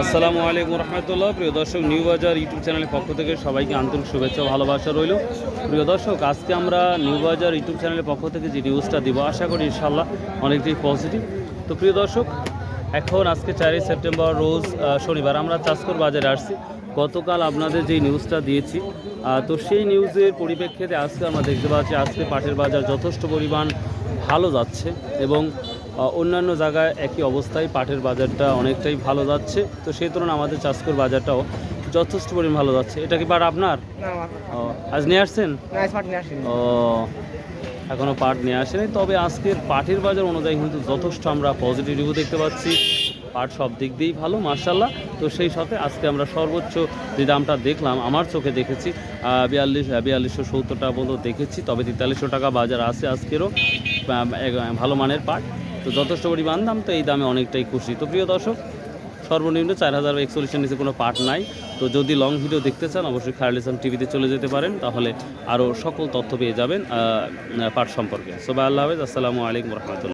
আসসালামু আলাইকুম রহমতুল্লাহ। প্রিয় দর্শক, নিউ বাজার ইউটিউব চ্যানেলের পক্ষ থেকে সবাইকে আন্তরিক শুভেচ্ছা ভালোবাসা রইল। প্রিয় দর্শক, আজকে আমরা নিউ বাজার ইউটিউব চ্যানেলের পক্ষ থেকে যে নিউজটা দিব, আশা করি ইনশাল্লাহ অনেকটাই পজিটিভ তো প্রিয় দর্শক, এখন আজকে চারই সেপ্টেম্বর, রোজ শনিবার আমরা চাষকর বাজারে আসছি। গতকাল আপনাদের যে নিউজটা দিয়েছি তো সেই নিউজের পরিপ্রেক্ষিতে আজকে আমরা দেখতে পাচ্ছি, আজকে পাটের বাজার যথেষ্ট পরিমাণ ভালো যাচ্ছে এবং অন্যান্য জায়গায় একই অবস্থায় পাটের বাজারটা অনেকটাই ভালো যাচ্ছে। তো সেই তুলনায় আমাদের চাষকর বাজারটাও যথেষ্ট পরিমাণ ভালো যাচ্ছে। এটা কি পাট আপনার? আজ নিয়ে আসছেন? ও এখনও পাট নিয়ে আসেনি। তবে আজকের পাটের বাজার অনুযায়ী কিন্তু যথেষ্ট আমরা পজিটিভ রিভিউ দেখতে পাচ্ছি। পাট সব দিক দিয়েই ভালো মার্শাল্লাহ তো সেই সাথে আজকে আমরা সর্বোচ্চ যে দামটা দেখলাম আমার চোখে দেখেছি বিয়াল্লিশ বিয়াল্লিশশো সত্তর টাকা পর্যন্ত দেখেছি। তবে তেতাল্লিশশো টাকা বাজার আছে আজকেরও ভালো মানের পাট। তো যথেষ্ট পরিমাণ দাম, তো এই দামে অনেকটাই খুশি। তো প্রিয় দর্শক, সর্বনিম্ন চার হাজার একচল্লিশের নিচে কোনো পার্ট নাই। তো যদি লং ভিডিও দেখতে চান, অবশ্যই খায়রুল টিভিতে চলে যেতে পারেন, তাহলে আরও সকল তথ্য পেয়ে যাবেন পাঠ সম্পর্কে। সোবাই আল্লাহ হাফেজ, আসসালামু আলাইকুম রহমতুল্লাহ।